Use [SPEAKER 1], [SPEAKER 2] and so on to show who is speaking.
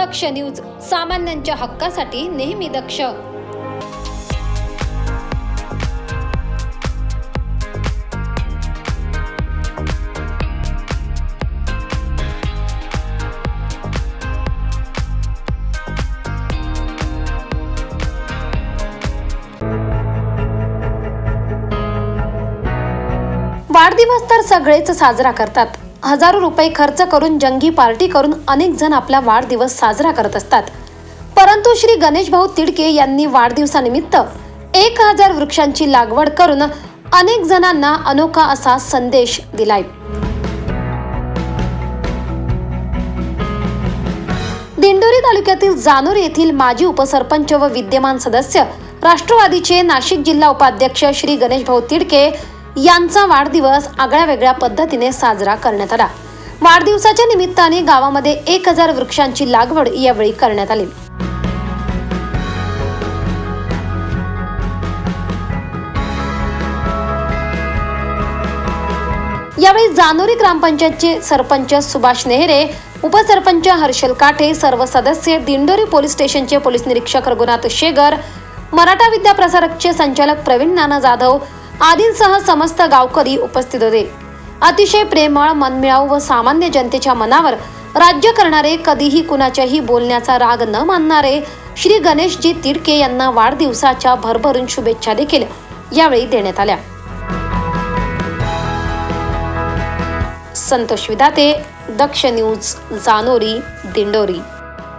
[SPEAKER 1] दक्ष news सामान्यांच्या हक्कासाठी नेहमी दक्ष. वाढदिवस तर सगळेच साजरा करतात. हजारो रुपये खर्च करून जंगी पार्टी करून अनेक जण आपला वाढदिवस साजरा करत असतात. परंतु श्री गणेश भाऊ तिडके यांनी वाढदिवसानिमित्त एक हजार वृक्षांची लागवड करून अनेक जणांना अनोखा असा संदेश दिलाय. दिंडोरी तालुक्यातील जानोर येथील माजी उपसरपंच व विद्यमान सदस्य राष्ट्रवादीचे नाशिक जिल्हा उपाध्यक्ष श्री गणेश भाऊ तिडके यांचा वाढदिवस आगळ्या वेगळ्या पद्धतीने साजरा करण्यात आला. वाढदिवसाच्या निमित्ताने गावामध्ये एक हजार वृक्षांची लागवड यावेळी करण्यात आली. यावेळी जानोरी ग्रामपंचायतचे सरपंच सुभाष नेहरे उपसरपंच हर्षल काठे सर्व सदस्य दिंडोरी पोलीस स्टेशनचे पोलीस निरीक्षक रघुनाथ शेगर मराठा विद्या प्रसारकचे संचालक प्रवीण नाना जाधव आदींसह समस्त गावकरी उपस्थित होते. अतिशय प्रेमळ मनमिळाऊ व सामान्य जनतेच्या मनावर राज्य करणारे कधीही कुणाच्याही बोलण्याचा राग न मानणारे श्री गणेशजी तिडके यांना वाढदिवसाच्या भरभरून शुभेच्छा देखील यावेळी देण्यात आल्या. संतोष विदाते दक्ष न्यूज जानोरी दिंडोरी.